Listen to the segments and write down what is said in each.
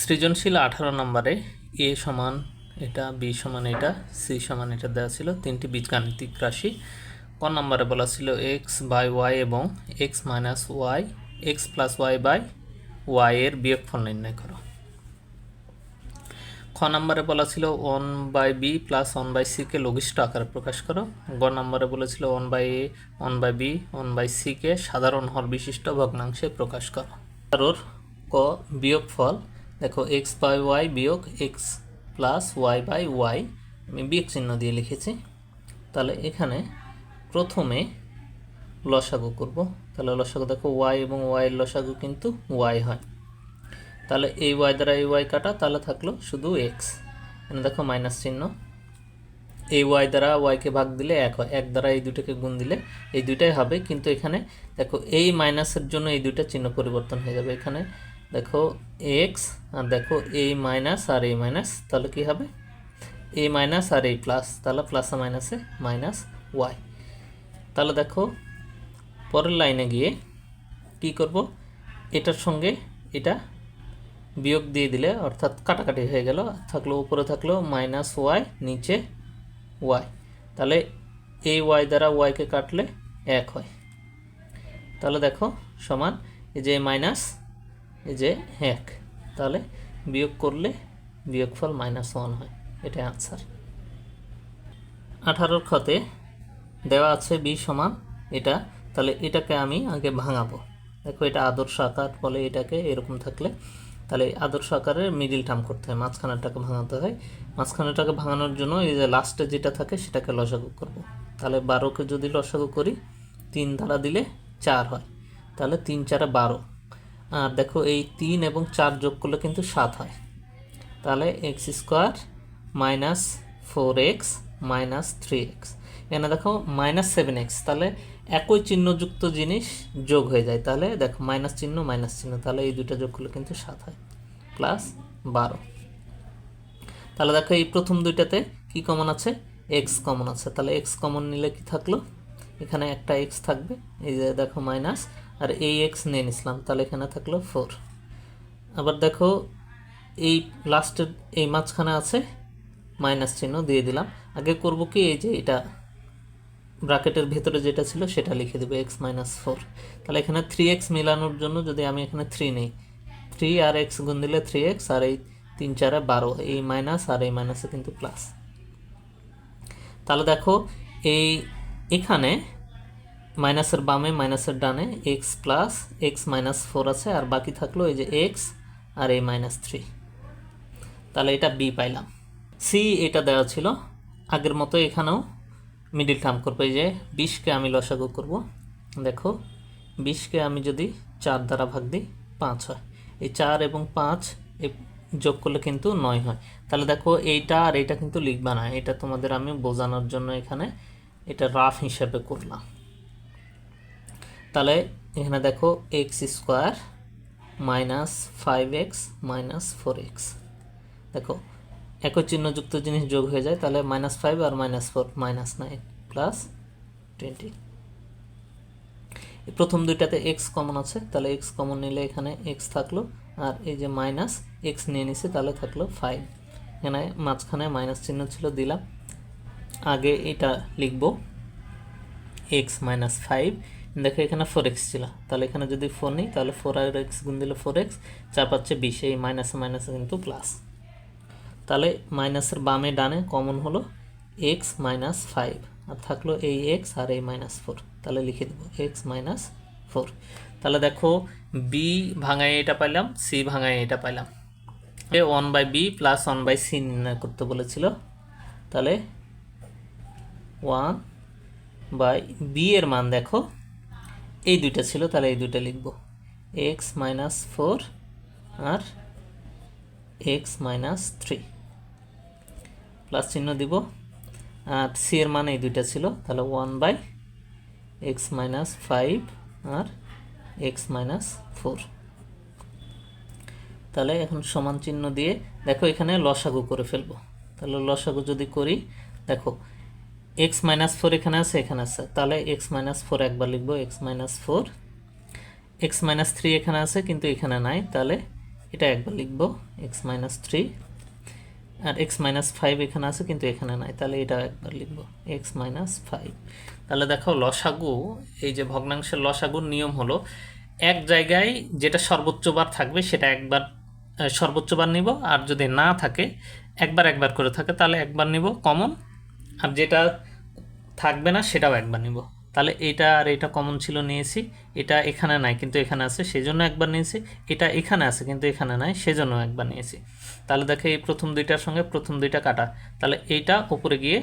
সৃজনশীল আঠারো নম্বরে এ সমান এটা, বি সমান এটা, সি সমান এটা দেওয়া ছিল তিনটি বীজগাণিতিক রাশি। ক নম্বরে বলা ছিল এক্স বাই ওয়াই এবং x minus y x plus y by y এর বিয়োগফল নির্ণয় করো। খ নম্বরে বলা ছিল one by b plus one by সিকে লঘিষ্ঠ আকারে প্রকাশ করো। গ নম্বরে বলেছিল one by a one by b one by সিকে সাধারণ হর বিশিষ্ট ভগ্নাংশে প্রকাশ করো। কারোর ক বিয়োগ ফল দেখো এক্স বাই ওয়াই বিয়োগ x plus y by y আমি বিয়োগ চিহ্ন দিয়ে লিখেছি। তাহলে এখানে প্রথমে লসাগু করব। তাহলে লসাগু, দেখো ওয়াই এবং ওয়াইয়ের লসাগু কিন্তু ওয়াই হয়। তাহলে এই ওয়াই দ্বারা এই ওয়াই কাটা, তাহলে থাকল শুধু এক্স এখানে দেখো মাইনাস চিহ্ন। এই ওয়াই দ্বারা ওয়াইকে ভাগ দিলে এক হয়। এক দ্বারা এই দুটোকে গুণ দিলে এই দুইটাই হবে। কিন্তু এখানে দেখো, এই মাইনাসের জন্য এই দুইটা চিহ্ন পরিবর্তন হয়ে যাবে। এখানে দেখো এক্স আর দেখো এই মাইনাস আর এই মাইনাস তাহলে কি হবে? এই মাইনাস আর এই প্লাস তাহলে প্লাসে মাইনাসে মাইনাস ওয়াই তাহলে দেখো, পরের লাইনে গিয়ে কি করব? এটার সঙ্গে এটা বিয়োগ দিয়ে দিলে, অর্থাৎ কাটাকাটি হয়ে গেল, থাকল উপরে থাকল মাইনাস ওয়াই নিচে ওয়াই তাহলে এই ওয়াই দ্বারা ওয়াইকে কাটলে এক হয়। তাহলে দেখো, সমান এই যে মাইনাস যে এক, তাহলে বিয়োগ করলে বিয়োগফল মাইনাস ওয়ান হয়। এটাই আনসার আঠারোর খতে দেওয়া আছে বি সমান এটা, তাহলে এটাকে আমি আগে ভাঙাবো। দেখো এটা আদর্শ আকার বলে এটাকে এরকম থাকলে, তাহলে আদর্শ আকারের মিডিল টার্ম করতে হয়, মাঝখানেরটাকে ভাঙাতে হয়। মাঝখানেরটাকে ভাঙানোর জন্য এই যে লাস্টে যেটা থাকে সেটাকে লসাগু করব। তাহলে বারোকে যদি লসাগু করি, তিন ধারা দিলে চার হয়। তাহলে তিন চারে বারো। আর দেখো এই তিন এবং চার যোগ করলে কিন্তু সাত হয়। তাহলে x square minus four x minus three x এখানে দেখো মাইনাস সেভেন এক্স তাহলে একই চিহ্নযুক্ত জিনিস যোগ হয়ে যায়। তাহলে দেখো মাইনাস চিহ্ন মাইনাস চিহ্ন, তাহলে এই দুটো যোগ করলে কিন্তু সাত হয় প্লাস বারো। তাহলে দেখো এই প্রথম দুইটাতে কি কমন আছে? এক্স কমন আছে। তাহলে এক্স কমন নিলে কি থাকল? এখানে একটা এক্স থাকবে, এই যে দেখো মাইনাস আর এই এক্স নিয়ে নিছিলাম, তাহলে এখানে থাকল ফোর। আবার দেখো, এই লাস্টের, এই মাঝখানে আছে, মাইনাস চিহ্ন দিয়ে দিলাম। আগে করব কি, এই যে এটা ব্র্যাকেটের ভেতরে যেটা ছিল, সেটা লিখে দেবো, এক্স মাইনাস ফোর। তাহলে এখানে থ্রি এক্স মেলানোর জন্য যদি আমি এখানে থ্রি নেই, থ্রি আর এক্স গুণ দিলে থ্রি এক্স, আর এই তিন চারে বারো, এই মাইনাস আর এই মাইনাসে কিন্তু প্লাস। তাহলে দেখো, এই এখানে মাইনাসের বামে, মাইনাসের ডানে x plus x minus four আছে, আর বাকি থাকল এই যে এক্স আর এই মাইনাস থ্রি তাহলে এটা বি পাইলাম। সি এটা দেওয়া ছিল। আগের মতো এখানেও মিডিল টার্ম করব, এই যে বিশকে আমি লসাগু করব। দেখো বিশকে আমি যদি চার দ্বারা ভাগ দিই, পাঁচ হয়। এই চার এবং পাঁচ এ যোগ করলে কিন্তু নয় হয়। তাহলে দেখো, এইটা আর এইটা কিন্তু লিখবা না। এটা তোমাদের আমি বোঝানোর জন্য এখানে এটা রাফ হিসাবে করলাম। তাহলে এখানে দেখো x square minus five x minus four x দেখো, একই চিহ্নযুক্ত জিনিস যোগ হয়ে যায়, তাহলে মাইনাস ফাইভ আর minus four minus nine plus twenty প্রথম দুইটাতে এক্স কমন আছে, তাহলে এক্স কমন নিলে এখানে এক্স থাকল, আর এই যে মাইনাস এক্স নিয়ে নিছে, তাহলে থাকল ফাইভ এখানে মাঝখানে মাইনাস চিহ্ন ছিল, দিলাম। আগে এটা লিখব এক্স মাইনাস ফাইভ দেখো এখানে ফোর এক্স ছিল। তাহলে এখানে যদি ফোর নিই, তাহলে ফোর আর এক্স গুণ দিলে ফোর এক্স চার পাচ্ছে বিশ। এই মাইনাসে মাইনাসে কিন্তু প্লাস তাহলে মাইনাসের বামে ডানে কমন হলো এক্স মাইনাস ফাইভ আর থাকল এই এক্স আর এই মাইনাস ফোর তাহলে লিখে দেবো এক্স মাইনাস ফোর তাহলে দেখো বি ভাঙায় এটা পাইলাম সি ভাঙায় এটা পাইলাম। A one by b plus one by c নির্ণয় করতে বলেছিল। তাহলে ওয়ান বাই বি এর মান দেখো। এই দুইটা ছিল, তাহলে এই দুইটা লিখব। এক্স মাইনাস ফোর আর এক্স মাইনাস থ্রি প্লাস চিহ্ন দিব। আর সি এর মান এই দুইটা ছিল, তাহলে one by x minus five R x minus four তাহলে এখন সমান চিহ্ন দিয়ে, দেখো এখানে লসাগু করে ফেলব। তাহলে লসাগু যদি করি, দেখো এক্স মাইনাস ফোর এখানে আছে এখানে আছে। তাহলে এক্স মাইনাস ফোর একবার লিখব x minus four. X minus three এখানে আছে কিন্তু এখানে নাই। তাহলে এটা একবার লিখব এক্স মাইনাস থ্রি। আর এক্স মাইনাস ফাইভ এখানে আছে কিন্তু এখানে নাই। তাহলে এটা একবার লিখব এক্স মাইনাস ফাইভ। তাহলে দেখো লসাগু এই যে ভগ্নাংশের লসাগুর নিয়ম হলো এক জায়গায় যেটা সর্বোচ্চ বার থাকবে সেটা একবার আহ, সর্বোচ্চ বার নিব। আর যদি না থাকে একবার একবার করে থাকে তাহলে একবার নিব। কমন আর যেটা থাকবে না সেটাও একবার নিব। তাহলে এটা আর এটা কমন ছিল নিয়েছি, এটা এখানে নাই কিন্তু এখানে আছে, সেজন্য একবার নিয়েছি, এটা এখানে আছে কিন্তু এখানে নাই, সেজন্য একবার নিয়েছি। তাহলে দেখে এই প্রথম দুইটার সঙ্গে প্রথম দুইটা কাটা। তাহলে এইটা উপরে গিয়ে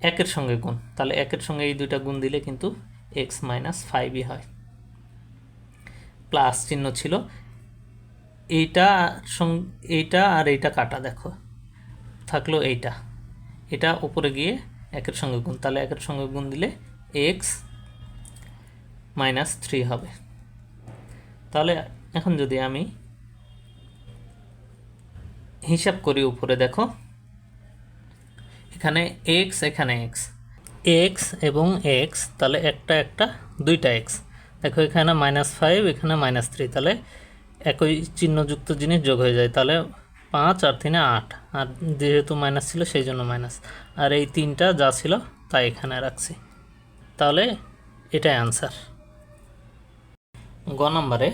একের সঙ্গে গুণ। তাহলে একের সঙ্গে এই দুইটা গুণ দিলে কিন্তু এক্স মাইনাস ফাইভই হয়। প্লাস চিহ্ন ছিল। এইটা সং- এইটা আর এইটা কাটা দেখো। থাকল এইটা। এটা উপরে গিয়ে একের সঙ্গে গুণ, তাহলে একের সঙ্গে গুণ দিলে এক্স মাইনাস থ্রি হবে। তাহলে এখন যদি আমি হিসাব করি উপরে, দেখো, এখানে এক্স এখানে এক্স এক্স এবং এক্স তাহলে একটা একটা দুইটা এক্স দেখো, এখানে মাইনাস ফাইভ এখানে মাইনাস থ্রি তাহলে একই চিহ্নযুক্ত জিনিস যোগ হয়ে যায়। তাহলে পাঁচ আর তিনে আট। আর যেহেতু মাইনাস ছিল, সেই জন্য মাইনাস আর এই তিনটা যা ছিল তা এখানে রাখছি। তাহলে এটাই আনসার গ নম্বরে,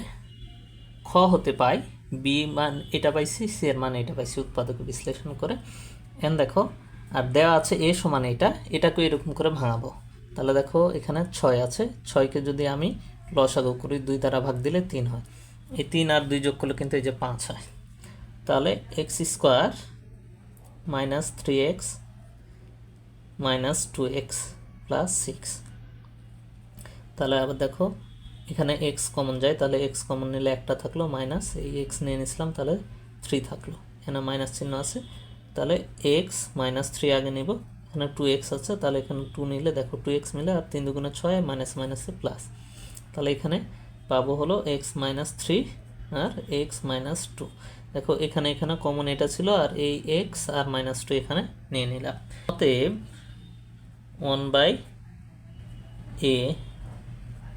খ হতে পাই বি মান এটা পাইছি সি এর মান এটা পাইছি, উৎপাদকে বিশ্লেষণ করে। এন দেখো, আর দেওয়া আছে এ সমান এটা এটাকে এরকম করে ভাঙাবো। তাহলে দেখো, এখানে ছয় আছে, ছয়কে যদি আমি লসাগু করি, দুই দ্বারা ভাগ দিলে তিন হয়। এই তিন আর দুই যোগ করলে কিন্তু এই যে পাঁচ হয়। তাহলে x square minus three x minus two x plus six তাহলে আবার দেখো, এখানে এক্স কমন যায়, তাহলে এক্স কমন নিলে একটা থাকল মাইনাস এই এক্স নিয়ে নিছিলাম, তাহলে থ্রি থাকল। এখানে মাইনাস চিহ্ন আছে, তাহলে এক্স মাইনাস থ্রি আগে নিব, এখানে টু এক্স আছে, তাহলে এখানে টু নিলে, দেখো টু এক্স মিলে আর তিন দুগুণে ছয় মাইনাস মাইনাসে প্লাস তাহলে এখানে পাবো হলো এক্স মাইনাস থ্রি আর এক্স মাইনাস টু দেখো, এখানে এখানে কমন এটা ছিল আর এই এক্স আর মাইনাস টু এখানে নিয়ে নিলাম। অতএব one by a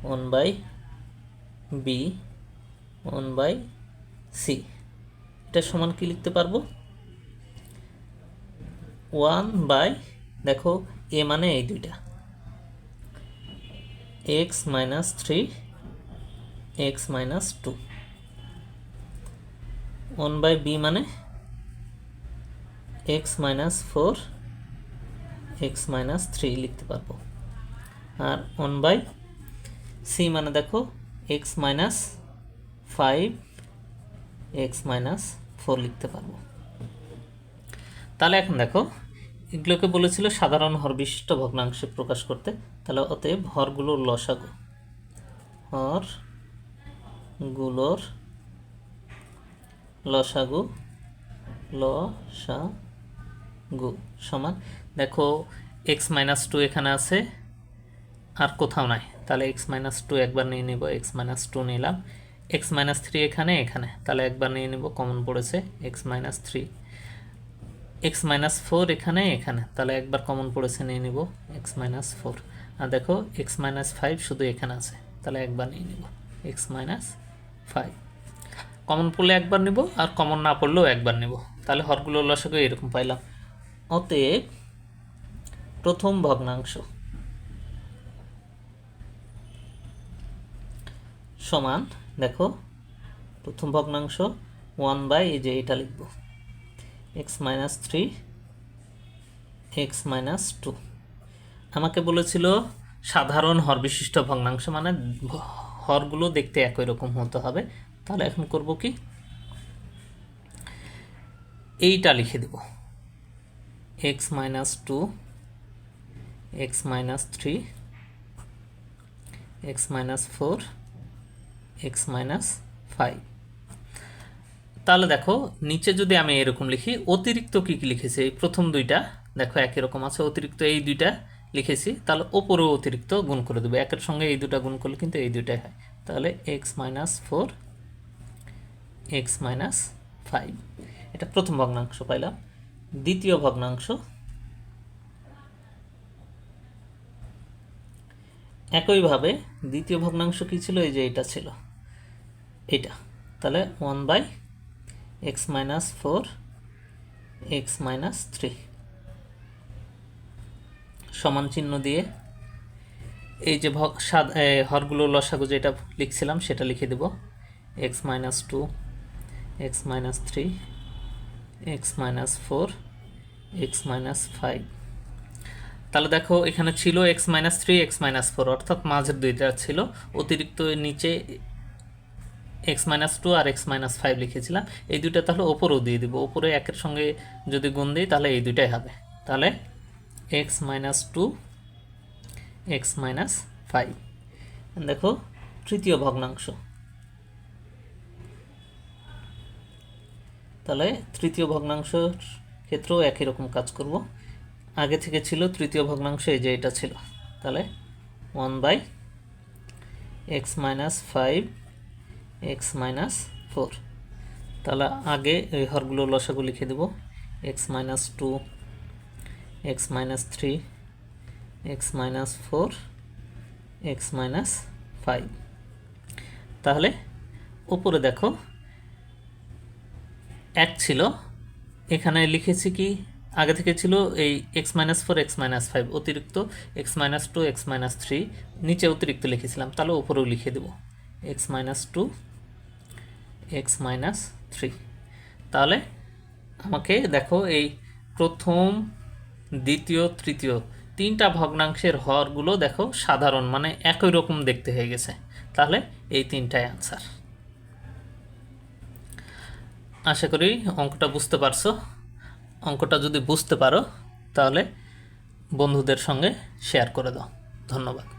one by b one by c এটা সমান কি লিখতে পারব? ওয়ান বাই দেখো এ মানে এই দুইটা। X minus three x minus two one by b মানে x minus four, x minus three লিখতে পারব। আর ওয়ান বাই সি মানে দেখো, x minus five, x minus four লিখতে পারব। তাহলে এখন দেখো, এগুলোকে বলেছিল সাধারণ হর বিশিষ্ট ভগ্নাংশে প্রকাশ করতে, তাহলে অতএব হরগুলোর লসাগু হরগুলোর লসাগু লসাগু সমান। দেখো এক্স মাইনাস টু এখানে আছে, আর কোথাও নাই। তাহলে এক্স মাইনাস টু একবার নিয়ে নিব এক্স মাইনাস টু নিলাম। এক্স মাইনাস থ্রি এখানে এখানে। তাহলে একবার নিয়ে নিব কমন পড়েছে x minus three x minus four এখানে এখানে। তাহলে একবার কমন পড়েছে, নিয়ে নিব এক্স মাইনাস ফোর আর দেখো এক্স মাইনাস ফাইভ শুধু এখানে আছে। তাহলে একবার নিয়ে নিব এক্স মাইনাস ফাইভ কমন পড়লে একবার নিব, আর কমন না পড়লেও একবার নিব। তাহলে হরগুলো লসাগু এরকম পাইলাম। অতএব, প্রথম ভগ্নাংশ। সমান, দেখো, প্রথম ভগ্নাংশ ওয়ান বাই এই যে এটা লিখব। X minus three x minus two আমাকে বলেছিল, সাধারণ হর বিশিষ্ট ভগ্নাংশ মানে হরগুলো দেখতে একই রকম হতে হবে। তাহলে এখন করব কি? এইটা লিখে দেব। X minus two x minus three x minus four x minus five তাহলে দেখো, নিচে যদি আমি এরকম লিখি, অতিরিক্ত কী কী লিখেছি? এই প্রথম দুইটা, দেখো একই রকম আছে, অতিরিক্ত এই দুইটা লিখেছি, তাহলে ওপরেও অতিরিক্ত গুণ করে দেবো। একের সঙ্গে এই দুটা গুণ করলে কিন্তু এই দুইটাই হয়। তাহলে x minus four x minus five. এটা প্রথম ভগ্নাংশ পাইলাম। দ্বিতীয় ভগ্নাংশ একইভাবে দ্বিতীয় ভগ্নাংশ কী ছিল? এই যে এটা ছিল। এটা তাহলে one by x minus four, x minus three. সমান চিহ্ন দিয়ে এই যে ভগ সাদ হরগুলো লসাগু যেটা লিখছিলাম, সেটা লিখে দেব। X minus two x minus three x minus four x minus five তাহলে দেখো, এখানে ছিল x minus three x minus four অর্থাৎ মাঝের দুইটা ছিল। অতিরিক্ত নিচে এক্স মাইনাস টু আর এক্স মাইনাস ফাইভ লিখেছিলাম। এই দুইটা তাহলে ওপরেও দিয়ে দিব। ওপরে একের সঙ্গে যদি গুণ দিই, তাহলে এই দুইটাই হবে। তাহলে x minus two x minus five দেখো, তৃতীয় ভগ্নাংশ। তাহলে তৃতীয় ভগ্নাংশের ক্ষেত্রেও একই রকম কাজ করব। আগে থেকে ছিল তৃতীয় ভগ্নাংশ, এই যে এটা ছিল। তাহলে one by x minus five, x minus four. তাহলে আগে এই হরগুলো লসাগু লিখে দেব। X minus two, x minus three, x minus four, x minus five. তাহলে উপরে দেখো এক ছিল। এখানে লিখেছি কি? আগে থেকে ছিল এই x minus four x minus five অতিরিক্ত x minus two x minus three নিচে অতিরিক্ত লিখেছিলাম, তাহলে উপরেও লিখে দেব। X minus two x minus three তাহলে আমাকে দেখো এই প্রথম, দ্বিতীয়, তৃতীয় তিনটা ভগ্নাংশের হরগুলো দেখো সাধারণ মানে একই রকম দেখতে হয়ে গেছে। তাহলে এই তিনটাই আনসার আশা করি অঙ্কটা বুঝতে পারছ। অঙ্কটা যদি বুঝতে পারো, তাহলে বন্ধুদের সঙ্গে শেয়ার করে দাও। ধন্যবাদ।